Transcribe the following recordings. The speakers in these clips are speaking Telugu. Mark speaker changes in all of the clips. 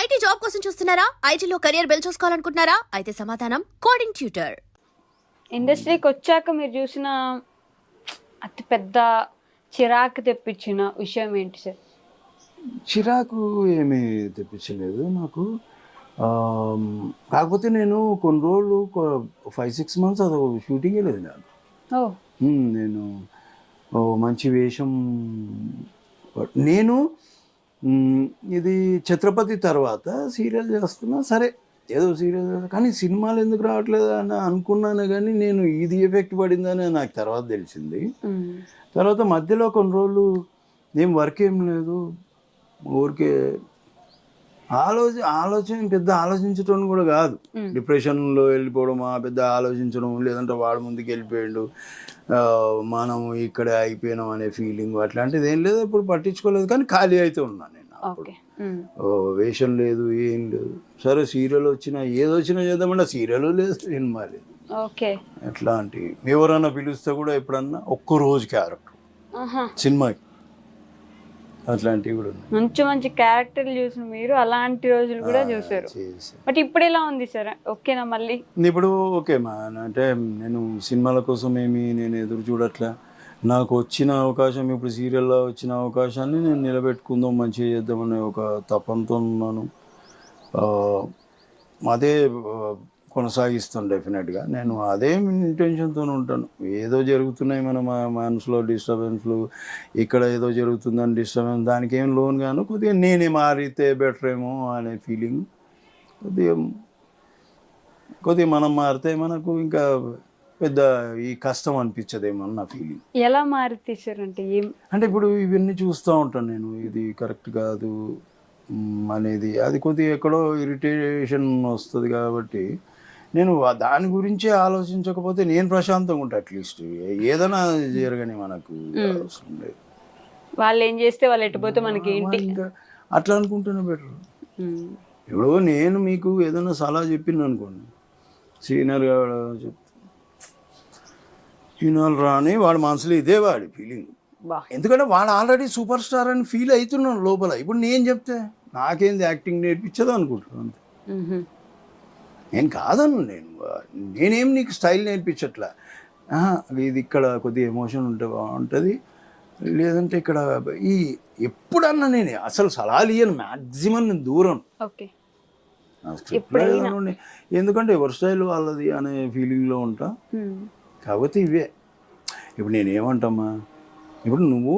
Speaker 1: ఐటీ జాబ్ కోసం చూస్తున్నారా? ఐటీలో కెరియర్ బిల్డ్ చూసుకోవాలనుకుంటున్నారా? అయితే సమాధానం కోడింగ్ ట్యూటర్.
Speaker 2: ఇండస్ట్రీకి వచ్చాక మీరు చూసిన అతి పెద్ద చిరాకు తెప్పించిన విషయం ఏంటి సార్?
Speaker 3: చిరాకు ఏమీ తెప్పించలేదు నాకు. కాకపోతే నేను కొన్ని రోజులు ఫైవ్ సిక్స్ మంత్స్ అది షూటింగే లేదు నాకు నేను ఓ మంచి వేషం నేను ఇది ఛత్రపతి తర్వాత సీరియల్ చేస్తున్నా. సరే ఏదో సీరియల్ కానీ సినిమాలు ఎందుకు రావట్లేదు అని అనుకున్నాను కానీ నేను ఇది ఎఫెక్ట్ పడిందని నాకు తర్వాత తెలిసింది. తర్వాత మధ్యలో కొన్ని రోజులు ఏం వర్క్ ఏం లేదు. ఊరికే ఆలోచన ఆలోచన పెద్ద ఆలోచించడం కూడా కాదు. డిప్రెషన్లో వెళ్ళిపోవడం ఆ పెద్ద ఆలోచించడం లేదంటే వాడు ముందుకు వెళ్ళిపోయాడు మనం ఇక్కడ అయిపోయినాం అనే ఫీలింగ్ అట్లాంటిది ఏం లేదు ఇప్పుడు పట్టించుకోలేదు కానీ ఖాళీ అయితే ఉన్నాను నేను అప్పుడు. వేషం లేదు ఏం లేదు. సరే సీరియల్ వచ్చినా ఏది వచ్చినా చేద్దామంటే సీరియల్ లేదు సినిమా లేదు.
Speaker 2: ఓకే.
Speaker 3: ఎట్లాంటి ఎవరన్నా పిలిస్తే కూడా ఎప్పుడన్నా ఒక్క రోజు క్యారెక్టర్. సినిమాకి. అట్లాంటివి కూడా
Speaker 2: మంచి మంచి క్యారెక్టర్లు చూసిన మీరు అలాంటి రోజులు కూడా చూసారు
Speaker 3: చేసి
Speaker 2: బట్ ఇప్పుడు ఎలా ఉంది సార్? ఓకేనా మళ్ళీ?
Speaker 3: ఇప్పుడు ఓకే మా అంటే నేను సినిమాల కోసం ఏమి నేను ఎదురు చూడట్లే. నాకు వచ్చిన అవకాశం ఇప్పుడు సీరియల్లో వచ్చిన అవకాశాన్ని నేను నిలబెట్టుకుందాం మంచిగా చేద్దామనే ఒక తపంతో ఉన్నాను. అదే కొనసాగిస్తాను డెఫినెట్గా. నేను అదే ఇంటెన్షన్తో ఉంటాను. ఏదో జరుగుతున్నాయి మన మా- మనసులో డిస్టర్బెన్స్లు ఇక్కడ ఏదో జరుగుతుందని డిస్టర్బెన్స్ దానికి ఏం లోన్ గాను కొద్దిగా నేనే మారితే బెటర్ ఏమో అనే ఫీలింగ్ కొద్దిగా కొద్దిగా మనం మారితే మనకు ఇంకా పెద్ద ఈ కష్టం అనిపించదేమో నా ఫీలింగ్.
Speaker 2: ఎలా మారి తీసారంటే ఏం?
Speaker 3: అంటే ఇప్పుడు ఇవన్నీ చూస్తూ ఉంటాను నేను. ఇది కరెక్ట్ కాదు అనేది. అది కొద్దిగా ఎక్కడో ఇరిటేషన్ వస్తుంది కాబట్టి నేను దాని గురించే ఆలోచించకపోతే నేను ప్రశాంతంగా ఉంటా అట్లీస్ట్ ఏదైనా జరగని మనకు అవసరం లేదు.
Speaker 2: వాళ్ళు ఏం చేస్తే వాళ్ళు ఎట్టుపోతే మనకి ఏంటి?
Speaker 3: అట్లా అనుకుంటేనే బెటర్. ఇప్పుడు నేను మీకు ఏదైనా సలహా చెప్పింది అనుకోండి. సీనియర్గా చెప్తా ఈనాలు రాని వాడి మనసులో ఇదే వాడి ఫీలింగ్ ఎందుకంటే వాడు ఆల్రెడీ సూపర్ స్టార్ అని ఫీల్ అవుతున్నాను లోపల. ఇప్పుడు నేను చెప్తే నాకేంది యాక్టింగ్ నేర్పించదు అనుకుంటున్నాను. అంతే. నేను కాదను నేను నేనేం నీకు స్టైల్ నేర్పించట్లా? ఇది ఇక్కడ కొద్దిగా ఎమోషన్ ఉంటే బాగుంటుంది. లేదంటే ఇక్కడ ఈ ఎప్పుడన్నా నేను అసలు సలహాలు ఇయ్యను మ్యాక్సిమం నేను దూరం. ఎందుకంటే ఎవరి స్టైల్ వాళ్ళది అనే ఫీలింగ్లో ఉంటా. కాకపోతే ఇవే. ఇప్పుడు నేను ఏమంటామా? ఇప్పుడు నువ్వు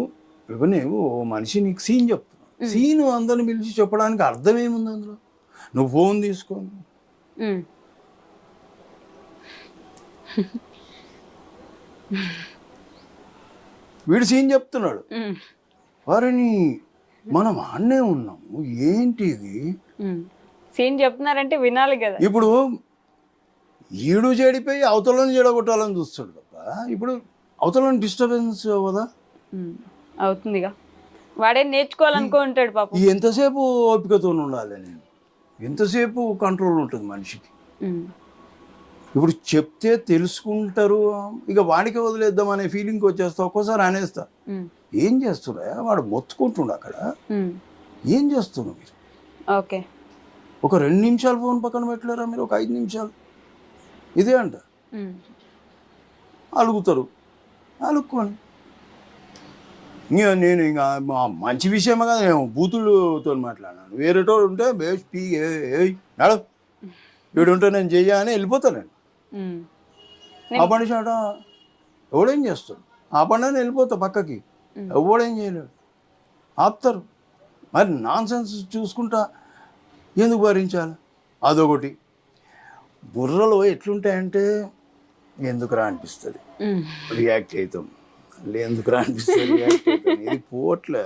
Speaker 3: ఇప్పుడు నువ్వు ఓ మనిషి నీకు సీన్ చెప్తున్నావు సీన్ అందరిని పిలిచి చెప్పడానికి అర్థం ఏముంది అందులో? నువ్వు ఫోన్ తీసుకో.
Speaker 2: మ్మ్.
Speaker 3: వీడు సీన్ చెప్తున్నాడు. వారిని మనం ఆడనే ఉన్నాము. ఏంటి ఇది.
Speaker 2: సీన్ చెప్తున్నారంటే వినాలి కదా.
Speaker 3: ఇప్పుడు ఈడు చెడిపోయి అవతలని చెడగొట్టాలని చూస్తాడు తప్ప ఇప్పుడు అవతలని డిస్టర్బెన్స్ అవ్వదా.
Speaker 2: అవుతుందిగా. వాడే నేర్చుకోవాలనుకో ఉంటాడు పాపం.
Speaker 3: ఎంతసేపు ఓపికతో ఉండాలి నేను? ఎంతసేపు కంట్రోల్ ఉంటుంది మనిషికి. ఇప్పుడు చెప్తే తెలుసుకుంటారు ఇక వాడికి వదిలేద్దాం అనే ఫీలింగ్కి వచ్చేస్తా ఒక్కోసారి అనేస్తా. ఏం చేస్తున్నా వాడు మొత్తుకుంటుండ అక్కడ. ఏం చేస్తున్నారు మీరు?
Speaker 2: ఓకే.
Speaker 3: ఒక రెండు నిమిషాలు ఫోన్ పక్కన పెట్టలేరా మీరు? ఒక ఐదు నిమిషాలు. ఇదే అంట. అలుగుతారు. అలుక్కోని. ఇంకా నేను ఇంకా మంచి విషయమే కదా నేను బూతులతో మాట్లాడినాను వేరేటో ఉంటే బేస్ పీ ఏయ్ నడు. వీడు ఉంటే నేను చెయ్యా అని వెళ్ళిపోతాను. ఆ పని చాట ఎవడేం చేస్తాడు? ఆ పని అని వెళ్ళిపోతా పక్కకి. ఎవడేం చేయలేడు? ఆపుతారు. మరి నాన్ సెన్స్ చూసుకుంటా ఎందుకు భరించాలి? అదొకటి. బుర్రలో ఎట్లుంటాయంటే ఎందుకురా అనిపిస్తుంది. రియాక్ట్ అవుతాం. ఎందుకురా అనిపిస్తుంది ఇది పోవట్లే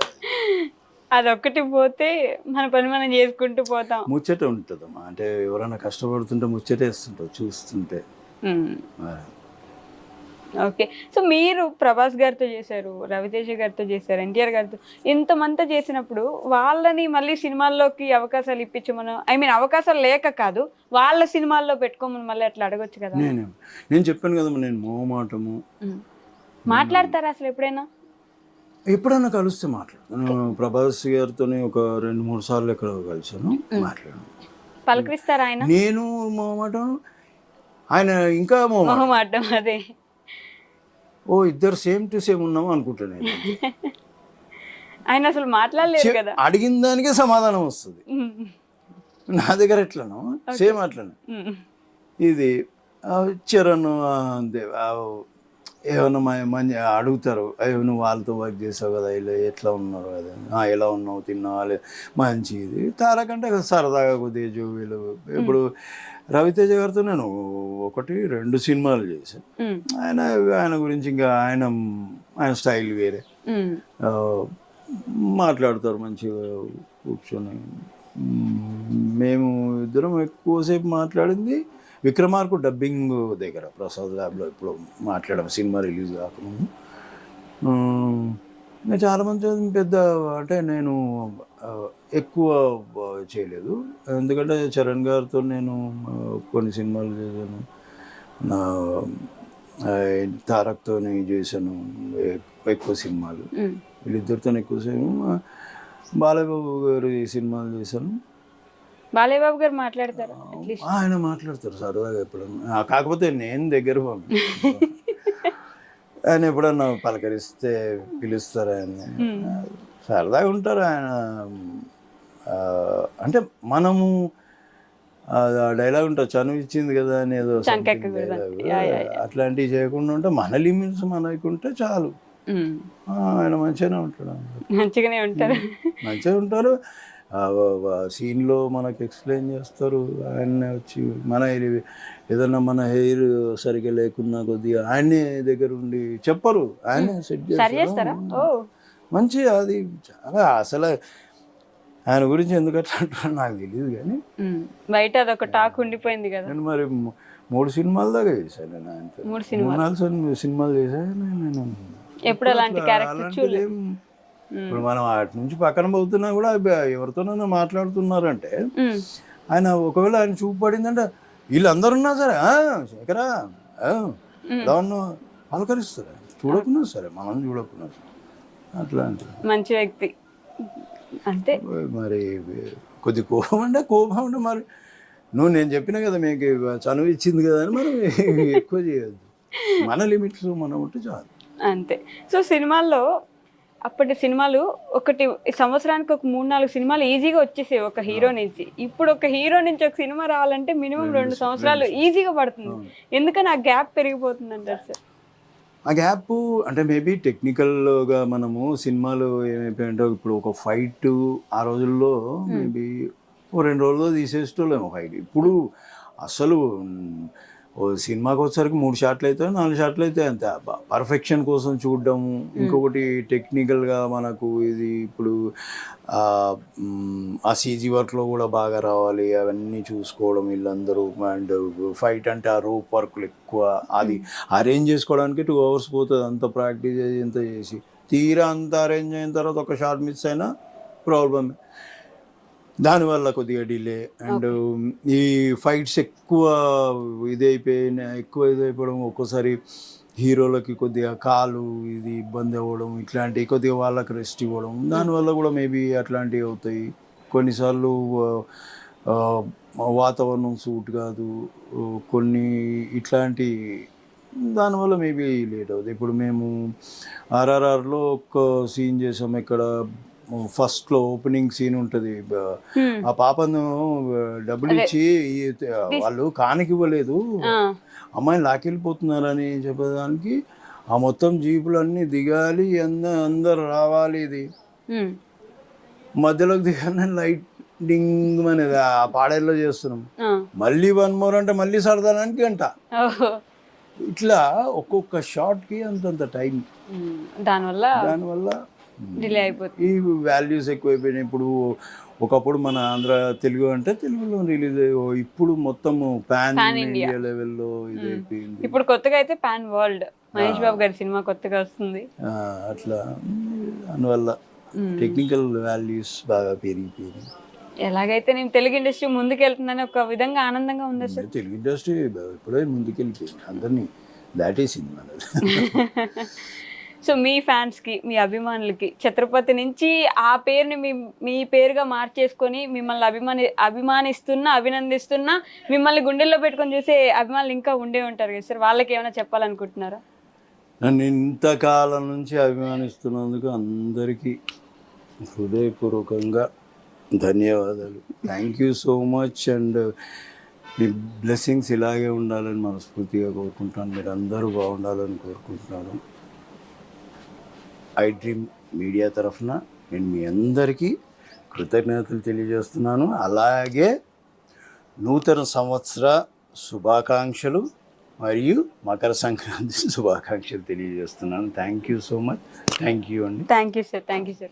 Speaker 2: అదొక్కటి పోతే మన పని మనం చేసుకుంటూ పోతాం.
Speaker 3: ముచ్చట ఉంటుందమ్మా. అంటే ఎవరైనా కష్టపడుతుంటే ముచ్చటేస్తుంటావు చూస్తుంటే.
Speaker 2: ఓకే. సో మీరు ప్రభాస్ గారితో చేశారు రవితేజ గారితో చేశారు ఎన్టీఆర్ గారితో ఇంతమంతా చేసినప్పుడు వాళ్ళని మళ్ళీ సినిమాల్లోకి అవకాశాలు ఇప్పించమను ఐ మీన్ అవకాశాలు లేక కాదు వాళ్ళ సినిమాల్లో పెట్టుకోమని మళ్ళీ అట్లా అడగొచ్చు కదా?
Speaker 3: నేనే నేను చెప్పాను కదమ్మా నేను మోమాటము
Speaker 2: మ్మ్. మాట్లాడతారా అసలు ఎప్పుడైనా?
Speaker 3: ఎప్పుడన్నా కలిస్తే మాట్లాడు ప్రభాస్ గారితో ఒక రెండు మూడు సార్లు ఎక్కడ కలిసాను మాట్లాడాను.
Speaker 2: పలకరిస్తారా ఆయన?
Speaker 3: నేను మొహమాటం ఆయన ఇంకా మొహమాటం.
Speaker 2: అదే.
Speaker 3: ఓ ఇద్దరు సేమ్ టు సేమ్ ఉన్నాం అనుకుంటా నేను.
Speaker 2: ఆయన అసలు మాట్లాడలేదు కదా.
Speaker 3: అడిగిన దానికే సమాధానం వస్తుంది. నా దగ్గర ఎట్లనో సేమ్ అట్లనే. ఇది చరణ్ ఆ, మ- మంచి అడుగుతారు అయ్యో నువ్వు వాళ్ళతో వర్క్ చేసావు కదా ఇలా ఎట్లా ఉన్నారు కదా? "ఆ, ఎలా ఉన్నావు? తిన్నావా? లే మంచిది. తారకంటే సరదాగా కొద్దిగా జోవీలు ఇప్పుడు రవితేజ గారితో నేను ఒకటి రెండు సినిమాలు చేశాను ఆయన ఆయన గురించి ఇంకా ఆయన ఆయన స్టైల్ వేరే. మాట్లాడతారు మంచిగా కూర్చొని. మేము ఇద్దరం ఎక్కువసేపు మాట్లాడింది విక్రమార్కు డబ్బింగ్ దగ్గర ప్రసాద్ ల్యాబ్లో ఇప్పుడు మాట్లాడాం సినిమా రిలీజ్ కాకముందు. ఇంకా చాలా మంది పెద్ద అంటే నేను ఎక్కువ చేయలేదు ఎందుకంటే చరణ్ గారితో నేను కొన్ని సినిమాలు చేశాను నా తారక్తో చేశాను ఎక్కువ సినిమాలు. వీళ్ళిద్దరితో ఎక్కువ సినిమా బాలబాబు గారు ఈ సినిమాలు చేశాను
Speaker 2: బాలయ్య బాబు గారు మాట్లాడతారా?
Speaker 3: ఆయన మాట్లాడతారు సరదాగా ఎప్పుడన్నా కాకపోతే నేను దగ్గర పోను. ఆయన ఎప్పుడన్నా పలకరిస్తే పిలుస్తారు ఆయన సరదాగా ఉంటారు ఆయన. అంటే మనము డైలాగ్ ఉంటుంది చనువు ఇచ్చింది కదా అని ఏదో అట్లాంటివి చేయకుండా ఉంటే మన లిమిట్స్ మనకుంటే చాలు.
Speaker 2: ఉమ్,
Speaker 3: ఆ, ఆయన మంచిగానే ఉంటాడు.
Speaker 2: మంచిగానే ఉంటారు.
Speaker 3: మంచిగా ఉంటారు. సీన్లో మనకు ఎక్స్ప్లెయిన్ చేస్తారు. ఆయన్నే వచ్చి మన ఏదన్నా మన హెయిర్ సరిగ్గా లేకున్నా కొద్దిగా ఆయనే దగ్గర ఉండి చెప్పరు. ఆయనే సెట్
Speaker 2: చేస్తారా.
Speaker 3: మంచి అది చాలా అసలు ఆయన గురించి ఎందుకు అట్లా నాకు తెలియదు కానీ
Speaker 2: బయట అదొక టాక్ ఉండిపోయింది కదా.
Speaker 3: నేను మరి మూడు సినిమాల దాకా చేశాను నేను ఆయనతో.
Speaker 2: మూడు
Speaker 3: మూడు
Speaker 2: సినిమా
Speaker 3: నాలుగు సినిమా- సినిమాలు చేశాను నేను.
Speaker 2: ఎప్పుడు అలాంటి క్యారెక్టర్
Speaker 3: ఏం- ఇప్పుడు మనం అటు నుంచి పక్కన పోతున్నా కూడా ఎవరితోనైనా మాట్లాడుతున్నారంటే ఆయన ఒకవేళ ఆయన చూపు పడిందంటే వీళ్ళందరూ ఉన్నా సరే "ఆ, శేఖరా ఉన్నావు పలకరిస్తారు. చూడకున్నా సరే మనం చూడకున్నా అట్లాంటి
Speaker 2: మంచి వ్యక్తి. అంతే.
Speaker 3: మరి కొద్ది కోపం అంటే కోపం అంటే మరి నువ్వు నేను చెప్పినా కదా మీకు చనువు ఇచ్చింది కదా అని మనం ఎక్కువ చేయొద్దు. మన లిమిట్స్ మనం ఉంటే చాలు.
Speaker 2: అంతే. సో సినిమాల్లో అప్పటి సినిమాలు ఒకటి సంవత్సరానికి ఒక మూడు నాలుగు సినిమాలు ఈజీగా వచ్చేసాయి ఒక హీరో నుంచి. ఇప్పుడు ఒక హీరో నుంచి ఒక సినిమా రావాలంటే మినిమం రెండు సంవత్సరాలు ఈజీగా పడుతుంది. ఎందుకని ఆ గ్యాప్ పెరిగిపోతుంది అంటారు సార్?
Speaker 3: ఆ గ్యాప్ అంటే మేబీ టెక్నికల్గా మనము సినిమాలు ఏమైపోయాయంటే ఇప్పుడు ఒక ఫైట్ ఆ రోజుల్లో మేబీ ఓ రెండు రోజుల్లో తీసేసేటోళ్ళేమో ఫైట్ ఇప్పుడు అసలు ఓ సినిమాకి వచ్చేసరికి మూడు షాట్లు అయితే నాలుగు షాట్లు అయితే అంతే. పర్ఫెక్షన్ కోసం చూడడము ఇంకొకటి టెక్నికల్గా మనకు ఇది ఇప్పుడు ఆ సీజీ వర్క్లో కూడా బాగా రావాలి అవన్నీ చూసుకోవడం వీళ్ళందరూ. అండ్ ఫైట్ అంటే ఆ రోప్ వర్క్లు ఎక్కువ అది అరేంజ్ చేసుకోవడానికి టూ అవర్స్ పోతుంది. అంత ప్రాక్టీస్ చేసి ఇంత చేసి. తీరా అంత అరేంజ్ అయిన తర్వాత ఒక షార్ట్ మిస్ అయినా ప్రాబ్లమ్. దానివల్ల కొద్దిగా డిలే. అండ్ ఈ ఫైట్స్ ఎక్కువ ఇదైపోయిన ఎక్కువ ఇదైపోవడం ఒక్కోసారి హీరోలకి కొద్దిగా కాలు ఇది ఇబ్బంది అవ్వడం ఇట్లాంటివి కొద్దిగా వాళ్ళకి రెస్ట్ ఇవ్వడం. దానివల్ల కూడా మేబీ అట్లాంటివి అవుతాయి. కొన్నిసార్లు వాతావరణం సూట్ కాదు కొన్ని ఇట్లాంటి దానివల్ల మేబీ లేట్ అవుతుంది ఇప్పుడు మేము ఆర్ఆర్ఆర్లో ఒక సీన్ చేసాం. ఇక్కడ ఫస్ట్లో ఓపెనింగ్ సీన్ ఉంటుంది. ఆ పాపను డబ్బులు ఇచ్చి వాళ్ళు కానికి ఇవ్వలేదు.
Speaker 2: ఆ,
Speaker 3: అమ్మాయిని లాకెళ్ళిపోతున్నారని చెప్పడానికి ఆ మొత్తం జీపులు అన్నీ దిగాలి అంద అందరు రావాలి ఇది. మధ్యలోకి దిగానే లైటింగ్ అనేది ఆ పాడేల్లో చేస్తున్నాం. మళ్ళీ వన్ మోర్ అంటే మళ్ళీ సరదానికి గంట
Speaker 2: ఓహో.
Speaker 3: ఇట్లా ఒక్కొక్క షాట్కి అంతంత టైం.
Speaker 2: దానివల్ల
Speaker 3: దానివల్ల
Speaker 2: డిలే అయిపోతుంది.
Speaker 3: ఈ వాల్యూస్ ఎక్కువైపోయినాయి. ఇప్పుడు ఒకప్పుడు మన ఆంధ్ర తెలుగు అంటే తెలుగులో రిలీజ్ అయ్యో ఇప్పుడు మొత్తం పాన్. ఇండియా. లెవెల్లో ఇది అయిపోయింది.
Speaker 2: ఇప్పుడు కొత్తగా అయితే పాన్ వరల్డ్. మహేష్ బాబు గారి సినిమా కొత్తగా వస్తుంది.
Speaker 3: అట్లా.
Speaker 2: ఉమ్.
Speaker 3: టెక్నికల్ వాల్యూస్ బాగా పెరిగిపోయింది
Speaker 2: ఎలాగైతే నేను తెలుగు ఇండస్ట్రీ ముందుకు వెళ్తుందని ఒక విధంగా ఆనందంగా ఉంది సార్?
Speaker 3: తెలుగు ఇండస్ట్రీ ఇప్పుడే ముందుకెళ్ళిపోయింది. అందరినీ దాటేసింది మనది.
Speaker 2: సో మీ ఫ్యాన్స్కి మీ అభిమానులకి ఛత్రపతి నుంచి ఆ పేరుని మీ మీ పేరుగా మార్చేసుకొని మిమ్మల్ని అభిమాని అభిమానిస్తున్నా అభినందిస్తున్నా మిమ్మల్ని గుండెల్లో పెట్టుకొని చూసే అభిమానులు ఇంకా ఉండే ఉంటారు కదా సార్? వాళ్ళకి ఏమైనా చెప్పాలనుకుంటున్నారా?
Speaker 3: నన్ను ఇంతకాలం నుంచి అభిమానిస్తున్నందుకు అందరికీ హృదయపూర్వకంగా ధన్యవాదాలు. Thank you so much and me blessings ఇలాగే ఉండాలని మనస్ఫూర్తిగా కోరుకుంటాను మీరు అందరూ బాగుండాలని కోరుకుంటున్నాను. ఐ డ్రీమ్ మీడియా తరఫున నేను మీ అందరికీ కృతజ్ఞతలు తెలియజేస్తున్నాను. అలాగే నూతన సంవత్సర శుభాకాంక్షలు మరియు మకర సంక్రాంతి శుభాకాంక్షలు తెలియజేస్తున్నాను. Thank you so much thank you అండి.
Speaker 2: Thank you sir thank you sir